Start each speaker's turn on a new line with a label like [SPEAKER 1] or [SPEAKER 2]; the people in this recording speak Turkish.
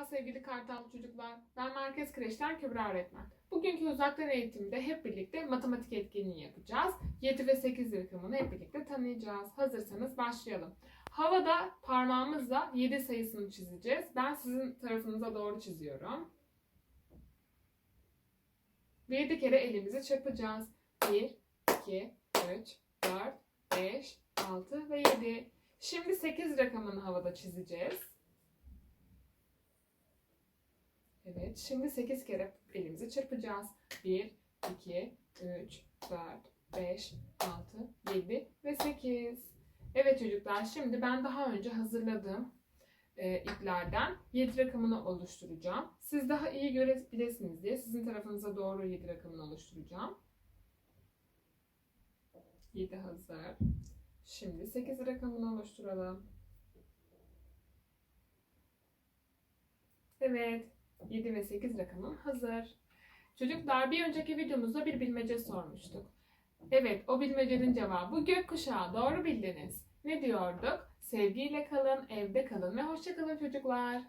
[SPEAKER 1] Merhaba sevgili Kartal çocuklar. Ben Merkez Kreş'ten Kübra öğretmen. Bugünkü uzaktan eğitimde hep birlikte matematik etkinliği yapacağız. 7 ve 8 rakamını hep birlikte tanıyacağız. Hazırsanız başlayalım. Havada parmağımızla 7 sayısını çizeceğiz. Ben sizin tarafınıza doğru çiziyorum. Ve 7 kere elimizi çırpacağız. 1, 2, 3, 4, 5, 6 ve 7. Şimdi 8 rakamını havada çizeceğiz. Evet, şimdi 8 kere elimizi çırpacağız. 1, 2, 3, 4, 5, 6, 7 ve 8. Evet çocuklar, şimdi ben daha önce hazırladığım e, iplerden 7 rakamını oluşturacağım. Siz daha iyi görebilirsiniz diye sizin tarafınıza doğru 7 rakamını oluşturacağım. 7 hazır. Şimdi 8 rakamını oluşturalım. Evet, 7 ve 8 rakamım hazır. Çocuklar bir önceki videomuzda bir bilmece sormuştuk. Evet, o bilmecenin cevabı gökkuşağı. Doğru bildiniz. Ne diyorduk? Sevgiyle kalın, evde kalın ve hoşça kalın çocuklar.